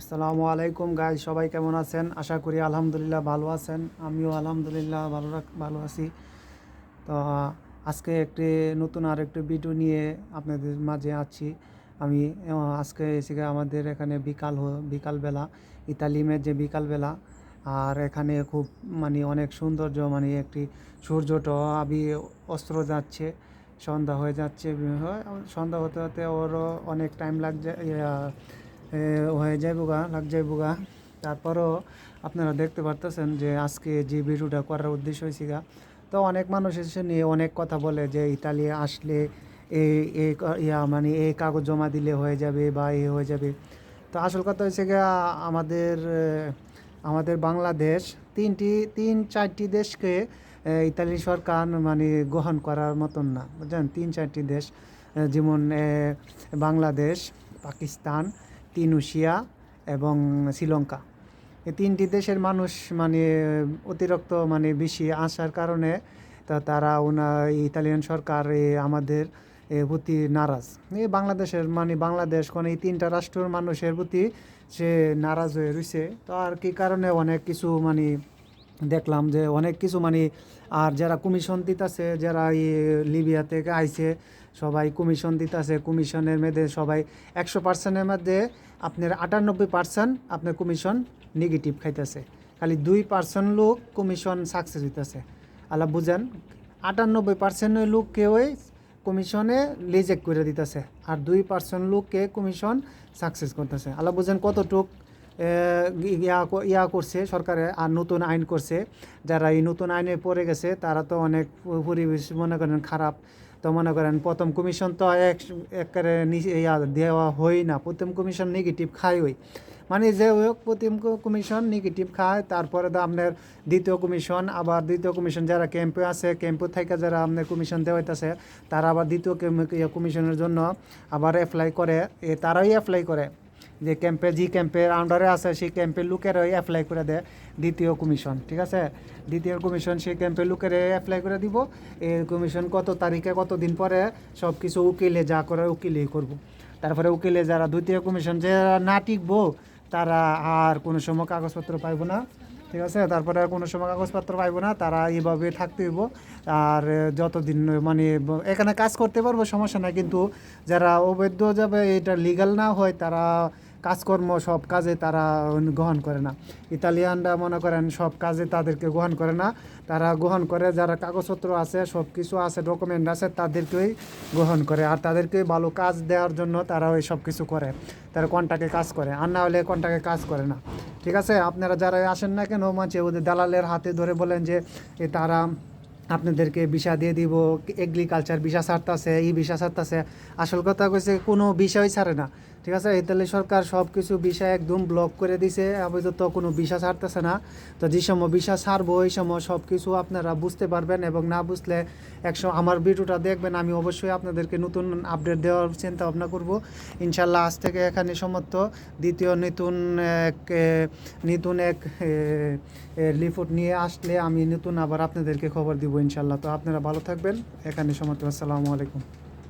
আসসালামু আলাইকুম গাই সবাই কেমন আছেন? আশা করি আলহামদুলিল্লাহ ভালো আছেন। আমিও আলহামদুলিল্লাহ ভালো ভালো আছি। তো, আজকে একটি নতুন আর একটি ভিডিও নিয়ে আপনাদের মাঝে আছি। আমি আজকে এসে আমাদের এখানে বিকাল বিকালবেলা ইতালিমের যে বিকালবেলা, আর এখানে খুব মানে অনেক সৌন্দর্য মানে একটি সূর্যটা আবি অস্ত্র যাচ্ছে, সন্ধ্যা হয়ে যাচ্ছে, সন্ধ্যা হতে হতে ওরও অনেক টাইম লাগছে হয়ে যাইব গা লাগ যাইব গা তারপরও আপনারা দেখতে পারতেছেন যে আজকে যে ভিডিওটা করার উদ্দেশ্য হয়েছে গা তো অনেক মানুষ এসে নিয়ে অনেক কথা বলে যে ইতালি আসলে এই ইয়া মানে এই কাগজ জমা দিলে হয়ে যাবে বা এ হয়ে যাবে। তো আসল কথা হচ্ছে গিয়া আমাদের আমাদের বাংলাদেশ তিনটি, তিন চারটি দেশকে ইতালি সরকার মানে গ্রহণ করার মতন না। বুঝলেন তিন চারটি দেশ যেমন বাংলাদেশ, পাকিস্তান তিনুশিয়া এবং শ্রীলঙ্কা। এই তিনটি দেশের মানুষ মানে অতিরিক্ত মানে বেশি আসার কারণে তা তারা ওনা ইতালিয়ান সরকার আমাদের প্রতি নারাজ। এই বাংলাদেশের মানে বাংলাদেশ কোন এই তিনটা রাষ্ট্রের মানুষের প্রতি সে নারাজ হয়ে রয়েছে তো আর কি কারণে অনেক কিছু মানে দেখলাম যে অনেক কিছু মানে আর যারা কমিশন দিতেছে, যারা এই লিবিয়া থেকে আইছে, সবাই কমিশন দিতেছে কমিশনের মধ্যে সবাই একশো পার্সেন্টের মধ্যে আপনার আটানব্বই পার্সেন্ট আপনার কমিশন নেগেটিভ খাইতেছে। খালি দুই পার্সেন্ট লোক কমিশন সাকসেস হইতেছে। আল্লাহ বুঝেন, আটানব্বই পার্সেন্ট লোক কেউই কমিশনে রিজেক্ট করে দিতেছে, আর দুই পার্সেন্ট লোককে কমিশন সাকসেস করতেছে। আল্লাহ বুঝেন কতটুক ইয়া করছে সরকারে আর নতুন আইন করছে। যারা এই নতুন আইনে পড়ে গেছে, তারা তো অনেক পরিবেশ মনে করেন খারাপ। তো মনে করেন প্রথম কমিশন তো এক, একেবারে ইয়া দেওয়া হয় না, প্রথম কমিশন নেগেটিভ খায় ওই। মানে যে হোক, প্রথম কমিশন নেগেটিভ খায়, তারপরে তো আপনার দ্বিতীয় কমিশন, আবার দ্বিতীয় কমিশন যারা ক্যাম্পে আছে, ক্যাম্পে থেকে যারা আপনার কমিশন দেওয়াইতেছে, তারা আবার দ্বিতীয় কমিশনের জন্য আবার অ্যাপ্লাই করে তারাই অ্যাপ্লাই করে। যে ক্যাম্পে, যে ক্যাম্পের আন্ডারে আছে, সেই ক্যাম্পের লোকেরাই অ্যাপ্লাই করে দেয় দ্বিতীয় কমিশন ঠিক আছে? দ্বিতীয় কমিশন সেই ক্যাম্পের লোকের অ্যাপ্লাই করে দিব। এই কমিশন কত তারিখে, কত দিন পরে সব কিছু উকিলে, যা করে উকিলেই করব। তারপরে উকিলে যারা দ্বিতীয় কমিশন যারা না টিকবো তারা আর কোনো সময় কাগজপত্র পাইব না, ঠিক আছে? তারপরে আর কোনো সময় কাগজপত্র পাইব না, তারা এইভাবে থাকতে হইব। আর যতদিন মানে এখানে কাজ করতে পারব, সমস্যা নাই। কিন্তু যারা অবৈধ যাবে, এটা লিগাল না হয়, তারা কাজকর্ম সব কাজে তারা গ্রহণ করে না। ইতালিয়ানরা মনে করেন সব কাজে তাদেরকে গ্রহণ করে না। তারা গ্রহণ করে যারা কাগজপত্র আছে, সব কিছু আছে ডকুমেন্ট আছে, তাদেরকেই গ্রহণ করে। আর তাদেরকে ভালো কাজ দেওয়ার জন্য তারা ওই সব কিছু করে। তারা কন্টাকে কাজ করে? আর না হলে কন্টাকে কাজ করে না। ঠিক আছে? আপনারা যারা আসেন না কেন মাঝে ওদের দালালের হাতে ধরে বলেন যে তারা আপনাদেরকে বিষা দিয়ে দিব এগ্রিকালচার বিষা ছাড়তেছে, এই বিষা ছাড়তেছে। আসল কথা কইছে, কোনো বিষয় ছাড়ে না। ঠিক আছে, ইতালি সরকার সব কিছু বিষয় একদম ব্লক করে দিছে, আপাতত কোনো বিষা ছাড়তেছে না। তো যে সময় বিষা ছাড়বো ওই সময় সব কিছু আপনারা বুঝতে পারবেন এবং না বুঝলে একশো, আমার ভিডিওটা দেখবেন, আমি অবশ্যই আপনাদেরকে নতুন আপডেট দেওয়ার চিন্তা ভাবনা করব। ইনশাল্লাহ আজ থেকে এখানে সমস্ত দ্বিতীয় নতুন এক নতুন এক লিফট নিয়ে আসলে আমি নতুন আবার আপনাদেরকে খবর দিব ইনশাল্লাহ। তো আপনারা ভালো থাকবেন। এখানে সমস্ত আসসালামু আলাইকুম।